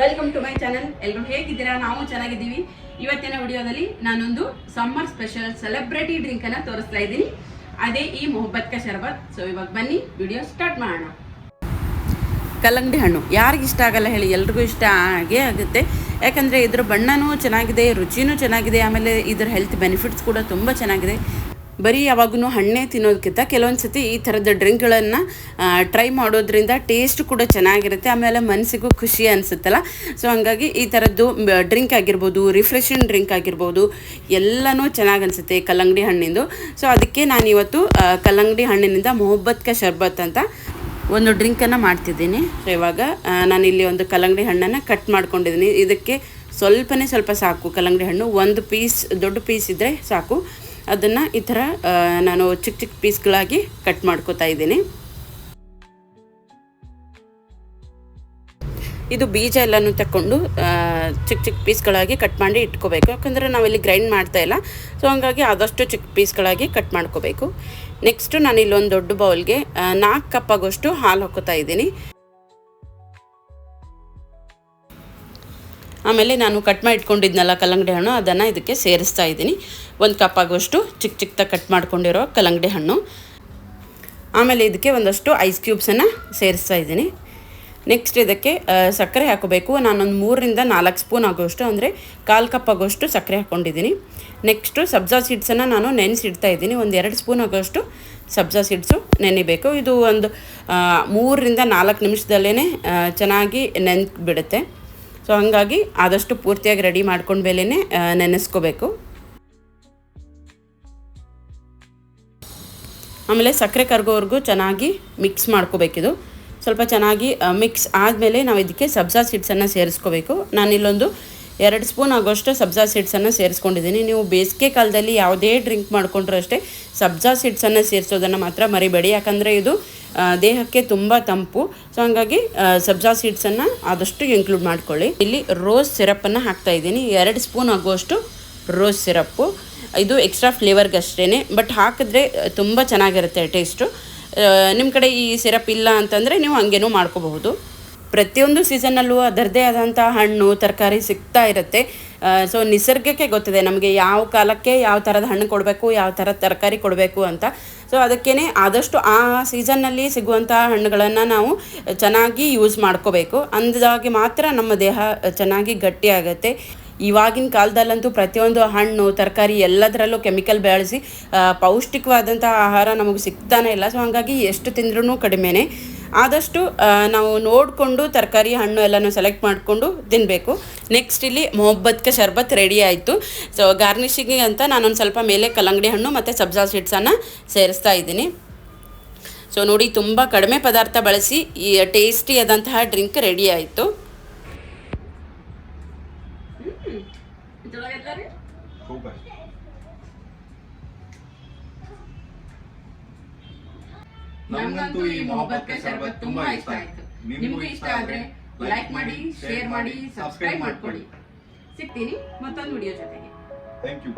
Welcome to my channel ಎಲ್ಲರೂ ಹೇಗಿದ್ದೀರಾ? ನಾವು ಚೆನ್ನಾಗಿದ್ದೀವಿ. ಇವತ್ತಿನ ವಿಡಿಯೋದಲ್ಲಿ ನಾನೊಂದು ಸಮ್ಮರ್ ಸ್ಪೆಷಲ್ ಸೆಲೆಬ್ರಿಟಿ ಡ್ರಿಂಕ್ ಅನ್ನ ತೋರಿಸ್ತಾ ಇದ್ದೀನಿ. ಅದೇ ಈ ಮೊಹಬ್ಬತ್ ಕ ಶರ್ಬತ್. ಸೊ ಇವಾಗ ಬನ್ನಿ, ವಿಡಿಯೋ ಸ್ಟಾರ್ಟ್ ಮಾಡೋಣ. ಕಲ್ಲಂಗಡಿ ಹಣ್ಣು. ಯಾರಿಗೆ ಇಷ್ಟ ಆಗಲ್ಲ ಹೇಳಿ, ಎಲ್ರಿಗೂ ಇಷ್ಟ ಆಗೇ ಆಗುತ್ತೆ. ಯಾಕಂದರೆ ಇದ್ರ ಬಣ್ಣನೂ ಚೆನ್ನಾಗಿದೆ, ರುಚಿನೂ ಚೆನ್ನಾಗಿದೆ, ಆಮೇಲೆ ಇದ್ರ ಹೆಲ್ತ್ ಬೆನಿಫಿಟ್ಸ್ ಕೂಡ ತುಂಬ ಚೆನ್ನಾಗಿದೆ. ಬರೀ ಯಾವಾಗೂ ಹಣ್ಣೇ ತಿನ್ನೋದಕ್ಕಿಂತ ಕೆಲವೊಂದು ಸತಿ ಈ ಥರದ ಡ್ರಿಂಕ್ಗಳನ್ನು ಟ್ರೈ ಮಾಡೋದ್ರಿಂದ ಟೇಸ್ಟ್ ಕೂಡ ಚೆನ್ನಾಗಿರುತ್ತೆ, ಆಮೇಲೆ ಮನಸ್ಸಿಗೂ ಖುಷಿ ಅನಿಸುತ್ತಲ್ಲ. ಸೊ ಹಂಗಾಗಿ ಈ ಥರದ್ದು ಡ್ರಿಂಕ್ ಆಗಿರ್ಬೋದು ರಿಫ್ರೆಶಿಂಗ್ ಡ್ರಿಂಕ್ ಆಗಿರ್ಬೋದು, ಎಲ್ಲನೂ ಚೆನ್ನಾಗಿ ಅನಿಸುತ್ತೆ ಕಲ್ಲಂಗಡಿ ಹಣ್ಣಿಂದು. ಸೊ ಅದಕ್ಕೆ ನಾನಿವತ್ತು ಕಲ್ಲಂಗಡಿ ಹಣ್ಣಿನಿಂದ ಮೊಹಬ್ಬತ್ಕ ಶರ್ಬತ್ ಅಂತ ಒಂದು ಡ್ರಿಂಕನ್ನು ಮಾಡ್ತಿದ್ದೀನಿ. ಸೊ ಇವಾಗ ನಾನಿಲ್ಲಿ ಒಂದು ಕಲ್ಲಂಗಡಿ ಹಣ್ಣನ್ನು ಕಟ್ ಮಾಡ್ಕೊಂಡಿದ್ದೀನಿ. ಇದಕ್ಕೆ ಸ್ವಲ್ಪನೇ ಸ್ವಲ್ಪ ಸಾಕು ಕಲ್ಲಂಗಡಿ ಹಣ್ಣು. ಒಂದು ಪೀಸ್ ದೊಡ್ಡ ಪೀಸ್ ಇದ್ದರೆ ಸಾಕು. ಅದನ್ನು ಈ ಥರ ನಾನು ಚಿಕ್ಕ ಚಿಕ್ಕ ಪೀಸ್ಗಳಾಗಿ ಕಟ್ ಮಾಡ್ಕೋತಾ ಇದ್ದೀನಿ. ಇದು ಬೀಜ ಎಲ್ಲನೂ ತಗೊಂಡು ಚಿಕ್ಕ ಚಿಕ್ಕ ಪೀಸ್ಗಳಾಗಿ ಕಟ್ ಮಾಡಿ ಇಟ್ಕೋಬೇಕು. ಯಾಕಂದರೆ ನಾವಿಲ್ಲಿ ಗ್ರೈಂಡ್ ಮಾಡ್ತಾ ಇಲ್ಲ. ಸೊ, ಹಂಗಾಗಿ ಆದಷ್ಟು ಚಿಕ್ಕ ಪೀಸ್ಗಳಾಗಿ ಕಟ್ ಮಾಡ್ಕೋಬೇಕು. ನೆಕ್ಸ್ಟು ನಾನು ಇಲ್ಲೊಂದು ದೊಡ್ಡ ಬೌಲ್ಗೆ ನಾಲ್ಕು ಕಪ್ ಆಗೋಷ್ಟು ಹಾಲು ಹಾಕೋತಾ ಇದ್ದೀನಿ. ಆಮೇಲೆ ನಾನು ಕಟ್ ಮಾಡಿ ಇಟ್ಕೊಂಡಿದ್ನಲ್ಲ ಕಲ್ಲಂಗಡಿ ಹಣ್ಣು, ಅದನ್ನು ಇದಕ್ಕೆ ಸೇರಿಸ್ತಾ ಇದ್ದೀನಿ. ಒಂದು ಕಪ್ ಆಗುವಷ್ಟು ಚಿಕ್ಕ ಚಿಕ್ಕದಾಗಿ ಕಟ್ ಮಾಡ್ಕೊಂಡಿರೋ ಕಲ್ಲಂಗಡಿ ಹಣ್ಣು. ಆಮೇಲೆ ಇದಕ್ಕೆ ಒಂದಷ್ಟು ಐಸ್ ಕ್ಯೂಬ್ಸನ್ನು ಸೇರಿಸ್ತಾ ಇದ್ದೀನಿ. ನೆಕ್ಸ್ಟ್ ಇದಕ್ಕೆ ಸಕ್ಕರೆ ಹಾಕೋಬೇಕು. ನಾನೊಂದು ಮೂರರಿಂದ ನಾಲ್ಕು ಸ್ಪೂನ್ ಆಗುವಷ್ಟು, ಅಂದರೆ ಕಾಲು ಕಪ್ ಆಗುವಷ್ಟು ಸಕ್ಕರೆ ಹಾಕ್ಕೊಂಡಿದ್ದೀನಿ ನೆಕ್ಸ್ಟು ಸಬ್ಜಾ ಸೀಡ್ಸನ್ನು ನಾನು ನೆನೆಸಿಡ್ತಾ ಇದ್ದೀನಿ. ಒಂದು ಎರಡು ಸ್ಪೂನ್ ಆಗೋಷ್ಟು ಸಬ್ಜಾ ಸೀಡ್ಸು ನೆನಿಬೇಕು. ಇದು ಒಂದು ಮೂರರಿಂದ ನಾಲ್ಕು ನಿಮಿಷದಲ್ಲೇ ಚೆನ್ನಾಗಿ ನೆನ್ದು ಬಿಡುತ್ತೆ. ಸೊ ಹಾಗಾಗಿ ಆದಷ್ಟು ಪೂರ್ತಿಯಾಗಿ ರೆಡಿ ಮಾಡ್ಕೊಂಡ ಮೇಲೇ ನೆನೆಸ್ಕೋಬೇಕು. ಆಮೇಲೆ ಸಕ್ಕರೆ ಕರ್ಗೋವರೆಗೂ ಚೆನ್ನಾಗಿ ಮಿಕ್ಸ್ ಮಾಡ್ಕೋಬೇಕಿದು. ಸ್ವಲ್ಪ ಚೆನ್ನಾಗಿ ಮಿಕ್ಸ್ ಆದಮೇಲೆ ನಾವು ಇದಕ್ಕೆ ಸಬ್ಜಾ ಸೀಡ್ಸನ್ನು ಸೇರಿಸ್ಕೋಬೇಕು. ನಾನಿಲ್ಲೊಂದು ಎರಡು ಸ್ಪೂನ್ ಆಗೋಷ್ಟು ಸಬ್ಜಾ ಸೀಡ್ಸನ್ನು ಸೇರಿಸ್ಕೊಂಡಿದ್ದೀನಿ. ನೀವು ಬೇಸಿಗೆ ಕಾಲದಲ್ಲಿ ಯಾವುದೇ ಡ್ರಿಂಕ್ ಮಾಡಿಕೊಂಡ್ರೂ ಅಷ್ಟೇ ಸಬ್ಜಾ ಸೀಡ್ಸನ್ನು ಸೇರಿಸೋದನ್ನು ಮಾತ್ರ ಮರಿಬೇಡಿ. ಯಾಕಂದರೆ ಇದು ದೇಹಕ್ಕೆ ತುಂಬ ತಂಪು. ಸೊ ಹಂಗಾಗಿ ಸಬ್ಜಾ ಸೀಡ್ಸನ್ನು ಆದಷ್ಟು ಇನ್ಕ್ಲೂಡ್ ಮಾಡ್ಕೊಳ್ಳಿ. ಇಲ್ಲಿ ರೋಸ್ ಸಿರಪ್ಪನ್ನು ಹಾಕ್ತಾ ಇದ್ದೀನಿ. ಎರಡು ಸ್ಪೂನ್ ಆಗುವಷ್ಟು ರೋಸ್ ಸಿರಪ್ಪು ಇದು ಎಕ್ಸ್ಟ್ರಾ ಫ್ಲೇವರ್ಗೆ ಅಷ್ಟೇ ಬಟ್ ಹಾಕಿದ್ರೆ ತುಂಬ ಚೆನ್ನಾಗಿರುತ್ತೆ ಟೇಸ್ಟು ನಿಮ್ಮ ಕಡೆ ಈ ಸಿರಪ್ ಇಲ್ಲ ಅಂತಂದರೆ ನೀವು ಹಂಗೇನೂ ಮಾಡ್ಕೋಬಹುದು. ಪ್ರತಿಯೊಂದು ಸೀಸನ್ನಲ್ಲೂ ಅದರದ್ದೇ ಆದಂಥ ಹಣ್ಣು, ತರಕಾರಿ ಸಿಗ್ತಾ ಇರುತ್ತೆ. ಸೊ ನಿಸರ್ಗಕ್ಕೆ ಗೊತ್ತಿದೆ ನಮಗೆ ಯಾವ ಕಾಲಕ್ಕೆ ಯಾವ ಥರದ ಹಣ್ಣು ಕೊಡಬೇಕು, ಯಾವ ಥರದ ತರಕಾರಿ ಕೊಡಬೇಕು ಅಂತ. ಸೊ ಅದಕ್ಕೇ ಆದಷ್ಟು ಆ ಸೀಸನ್ನಲ್ಲಿ ಸಿಗುವಂಥ ಹಣ್ಣುಗಳನ್ನು ನಾವು ಚೆನ್ನಾಗಿ ಯೂಸ್ ಮಾಡ್ಕೋಬೇಕು. ಅಂದಾಗಿ ಮಾತ್ರ ನಮ್ಮ ದೇಹ ಚೆನ್ನಾಗಿ ಗಟ್ಟಿಯಾಗುತ್ತೆ. ಇವಾಗಿನ ಕಾಲದಲ್ಲಂತೂ ಪ್ರತಿಯೊಂದು ಹಣ್ಣು, ತರಕಾರಿ ಎಲ್ಲದರಲ್ಲೂ ಕೆಮಿಕಲ್ ಬೆಳೆಸಿ ಪೌಷ್ಟಿಕವಾದಂಥ ಆಹಾರ ನಮಗೆ ಸಿಗ್ತಾನೆ ಇಲ್ಲ. ಸೊ ಹಾಗಾಗಿ ಎಷ್ಟು ತಿಂದ್ರೂ ಕಡಿಮೆನೇ. ಆದಷ್ಟು ನಾವು ನೋಡಿಕೊಂಡು ತರಕಾರಿ ಹಣ್ಣು ಎಲ್ಲನೂ ಸೆಲೆಕ್ಟ್ ಮಾಡಿಕೊಂಡು ತಿನ್ನಬೇಕು ನೆಕ್ಸ್ಟ್ ಇಲ್ಲಿ ಮೊಹಬ್ಬತ್ಗೆ ಶರ್ಬತ್ ರೆಡಿ ಆಯಿತು. ಸೊ ಗಾರ್ನಿಷಿಂಗ್ ಅಂತ ನಾನೊಂದು ಸ್ವಲ್ಪ ಮೇಲೆ ಕಲ್ಲಂಗಡಿ ಹಣ್ಣು ಮತ್ತು ಸಬ್ಜಾ ಸೀಡ್ಸನ್ನು ಸೇರಿಸ್ತಾ ಇದ್ದೀನಿ. ಸೊ ನೋಡಿ ತುಂಬ ಕಡಿಮೆ ಪದಾರ್ಥ ಬಳಸಿ ಈ ಟೇಸ್ಟಿಯಾದಂತಹ ಡ್ರಿಂಕ್ ರೆಡಿ ಆಯಿತು. ಸೂಪರ್ ನಮ್ಗಂತೂ ಈ ಮೊಹಬ್ಬತ್ ಶರ್ಬತ್ ತುಂಬಾ ಇಷ್ಟ ಆಯ್ತು. ನಿಮಗೂ ಇಷ್ಟ ಆದ್ರೆ ಲೈಕ್ ಮಾಡಿ ಶೇರ್ ಮಾಡಿ ಸಬ್ಸ್ಕ್ರೈಬ್ ಮಾಡ್ಕೊಳ್ಳಿ. ಸಿಗ್ತೀನಿ ಮತ್ತೊಂದು ವಿಡಿಯೋ ಜೊತೆಗೆ. Thank you